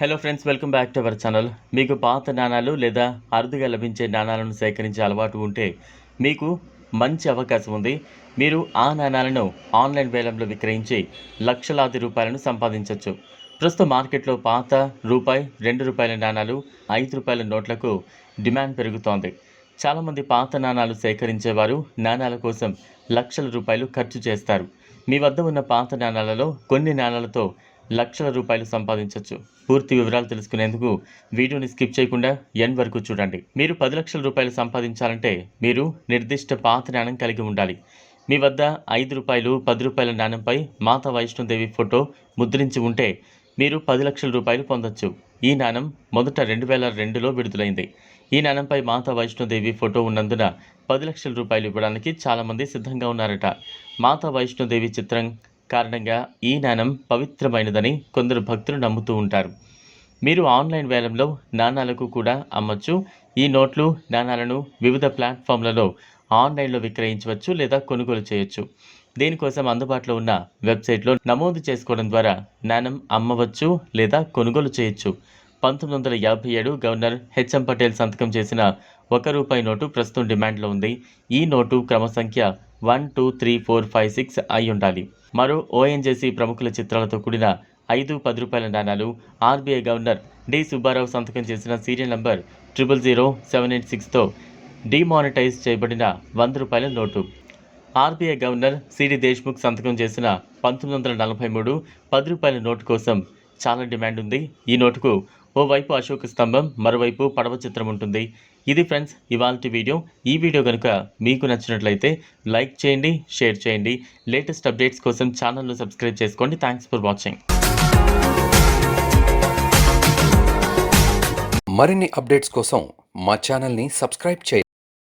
Hello friends welcome back to our channel మీకు పాత నాణాలు లేదా అరుదుగా లభించే నాణాలను సేకరించే అలవాటు ఉంటే మీకు మంచి అవకాశం ఉంది. మీరు ఆ నాణాలను ఆన్లైన్ వేలంలో విక్రయించి లక్షలాది రూపాయలను సంపాదించవచ్చు ప్రస్తుతం మార్కెట్లో పాత రూపాయి రెండు రూపాయల నాణాలు ఐదు రూపాయల నోట్లకు డిమాండ్ పెరుగుతోంది. చాలామంది పాత నాణాలు సేకరించేవారు నాణాల కోసం లక్షల రూపాయలు ఖర్చు చేస్తారు. మీ వద్ద ఉన్న పాత నాణాలలో కొన్ని నాణాలతో లక్షల రూపాయలు సంపాదించవచ్చు పూర్తి వివరాలు తెలుసుకునేందుకు వీడియోని స్కిప్ చేయకుండా ఎన్ వరకు చూడండి. మీరు పది లక్షల రూపాయలు సంపాదించాలంటే మీరు నిర్దిష్ట పాత నాణం కలిగి ఉండాలి. మీ వద్ద ఐదు రూపాయలు పది రూపాయల నాణంపై మాతా వైష్ణోదేవి ఫోటో ముద్రించి ఉంటే మీరు పది లక్షల రూపాయలు పొందొచ్చు. ఈ నాణం మొదట రెండు వేల రెండులో విడుదలైంది. ఈ నాణంపై మాతా వైష్ణోదేవి ఫోటో ఉన్నందున పది లక్షల రూపాయలు ఇవ్వడానికి చాలామంది సిద్ధంగా ఉన్నారట. మాతా వైష్ణోదేవి చిత్రం కారణంగా ఈ నాణం పవిత్రమైనదని కొందరు భక్తులు నమ్ముతూ ఉంటారు. మీరు ఆన్లైన్ వేలంలో నాణాలకు కూడా అమ్మచ్చు. ఈ నోట్లు నాణాలను వివిధ ప్లాట్ఫామ్లలో ఆన్లైన్లో విక్రయించవచ్చు లేదా కొనుగోలు చేయొచ్చు. దీనికోసం అందుబాటులో ఉన్న వెబ్సైట్లో నమోదు చేసుకోవడం ద్వారా నాణం అమ్మవచ్చు లేదా కొనుగోలు చేయొచ్చు. పంతొమ్మిది వందల యాభై ఏడు గవర్నర్ హెచ్ఎం పటేల్ సంతకం చేసిన ఒక రూపాయి నోటు ప్రస్తుతం డిమాండ్లో ఉంది. ఈ నోటు క్రమ సంఖ్య one two three four five six అయి ఉండాలి. మరో ఓఎన్జేసీ ప్రముఖుల చిత్రాలతో కూడిన ఐదు పది రూపాయల నాణాలు ఆర్బీఐ గవర్నర్ డి సుబ్బారావు సంతకం చేసిన serial number triple zero seven eight సిక్స్తో demonetise చేయబడిన వంద రూపాయల note. RBI governor C D Deshmukh సంతకం చేసిన పంతొమ్మిది వందల నలభై మూడు పది రూపాయల నోటు కోసం చాలా డిమాండ్ ఉంది. ఈ నోటుకు ఓవైపు అశోక స్తంభం మరోవైపు పడవ చిత్రం ఉంటుంది. ఇది ఫ్రెండ్స్ ఇవాళ వీడియో. ఈ వీడియో కనుక మీకు నచ్చినట్లయితే లైక్ చేయండి షేర్ చేయండి. లేటెస్ట్ అప్డేట్స్ కోసం ఛానల్ను సబ్స్క్రైబ్ చేసుకోండి. థ్యాంక్స్ ఫర్ వాచింగ్ మరిన్ని అప్డేట్స్ కోసం మా ఛానల్ని సబ్స్క్రైబ్ చేయండి.